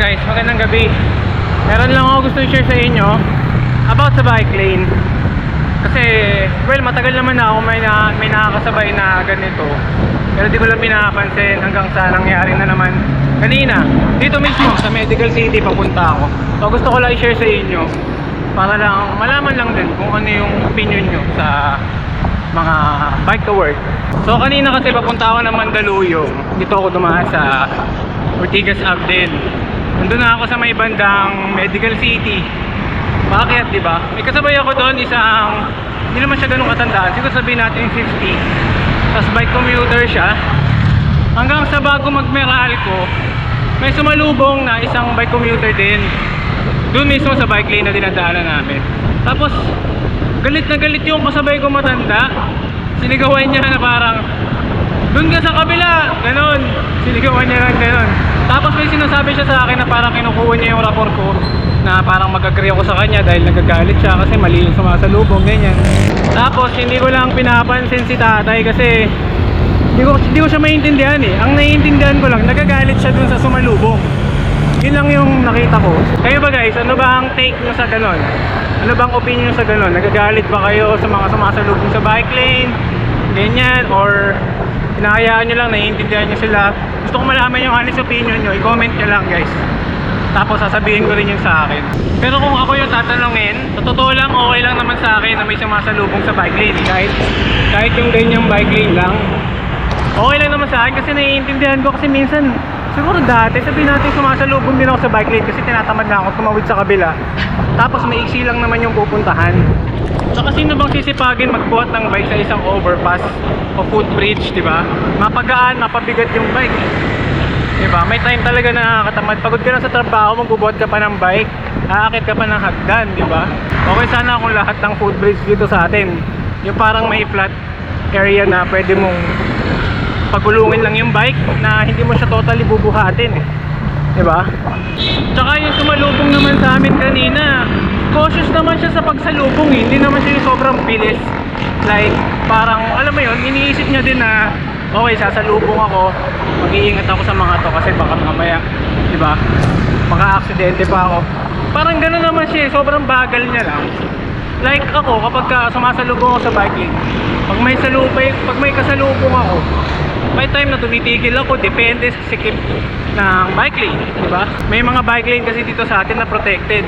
guys? Magandang gabi. Meron lang ako gusto i-share sa inyo about sa bike lane. Kasi, well, matagal naman na ako may, na, may nakakasabay na ganito. Pero di ko lang pinapansin hanggang sa nangyari na naman kanina. Dito mismo, sa Medical City, papunta ako. So, gusto ko lang i-share sa inyo para lang malaman lang din kung ano yung opinion nyo sa mga bike to work. So kanina kasi papunta ako ng Mandaluyong. Dito ako dumaan sa Ortigas Abdel. Nandun na ako sa may bandang Medical City. Bakit, di ba? May kasabay ako doon isang hindi naman siya ganun katandaan. Siguro sabihin natin 50. Tapos bike commuter siya. Hanggang sa bago magmeralco, may sumalubong na isang bike commuter din. Doon mismo sa bike lane na dinadaanan namin. Tapos, galit na galit yung kasabay ko matanda. Sinigawan niya na parang, doon ka sa kabila, ganon. Sinigawan niya lang ganon. Tapos may sinasabi siya sa akin na parang kinukuha niya yung rapor ko na parang mag-agree ako sa kanya dahil nagagalit siya kasi mali yung sumasalubong, ganyan. Tapos hindi ko lang pinapansin si tatay kasi hindi ko, hindi ko siya maintindihan eh. Ang naiintindihan ko lang, nagagalit siya dun sa sumalubong. Yun lang yung nakita ko. Kayo ba guys, ano ba ang take nyo sa ganon? Ano bang opinion sa ganon? Nagagalit ba kayo sa mga sumasalubong sa bike lane? Ganyan? Or hinahayaan nyo lang, naiintindihan nyo sila? Gusto ko malaman yung honest opinion nyo. I-comment nyo lang guys. Tapos sasabihin ko rin yung sa akin. Pero kung ako yung tatanungin, sa totoo lang, okay lang naman sa akin na may sumasalubong sa bike lane. Kahit, kahit yung ganyang bike lane lang. Okay lang naman sa akin kasi naiintindihan ko kasi minsan siguro dati sabihin natin sumasalubong din ako sa bike lane kasi tinatamad na ako tumawid sa kabila tapos maiksi lang naman yung pupuntahan Tsaka sino bang sisipagin magbuhat ng bike sa isang overpass o footbridge, di ba? Mapagaan, mapabigat yung bike. Di ba? May time talaga na nakakatamad. Pagod ka na sa trabaho, magbubuhat ka pa ng bike, aakit ka pa ng hagdan, di ba? Okay sana kung lahat ng footbridge dito sa atin, yung parang may flat area na pwede mong pagulungin lang yung bike na hindi mo siya totally bubuhatin eh. 'Di ba? Tsaka yung sumalubong naman sa amin kanina, cautious naman siya sa pagsalubong eh. Hindi naman siya yung sobrang bilis. Like, parang, alam mo yun, iniisip niya din na, okay, sasalubong ako, mag-iingat ako sa mga to kasi baka mamaya, 'di ba? Baka aksidente pa ako. Parang gano'n naman siya, eh, sobrang bagal niya lang. Like ako, kapag ka sumasalubong ako sa bike lane, pag may salubay, pag may kasalubong ako, may time na tumitigil ako, depende sa sikip ng bike lane, di ba? May mga bike lane kasi dito sa atin na protected.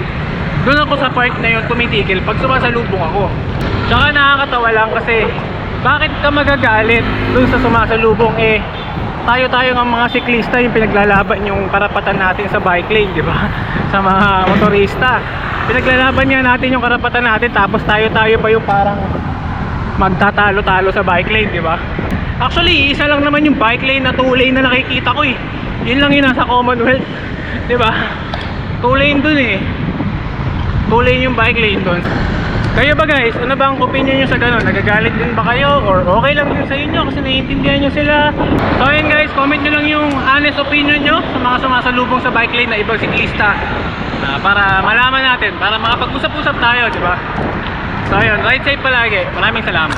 Doon ako sa part na yun tumitigil pag sumasalubong ako. Tsaka nakakatawa lang kasi bakit ka magagalit doon sa sumasalubong eh tayo-tayo ng mga siklista yung pinaglalaban yung karapatan natin sa bike lane, di ba? Sa mga motorista. Pinaglalaban niya natin yung karapatan natin tapos tayo-tayo pa yung parang magtatalo-talo sa bike lane, di ba? Actually, isa lang naman yung bike lane na two lane na nakikita ko eh. Yun lang yung nasa Commonwealth, di ba? Two lane dun eh. Two lane yung bike lane dun. Kayo ba guys, ano ba ang opinion nyo sa ganun? Nagagalit din ba kayo? Or okay lang din sa inyo kasi naiintindihan nyo sila? So ayun guys, comment nyo lang yung honest opinion nyo sa mga sumasalubong sa bike lane na ibang siklista. Ah, para malaman natin, para makapag-usap-usap tayo, di ba? So ayun, ride safe palagi. Maraming salamat.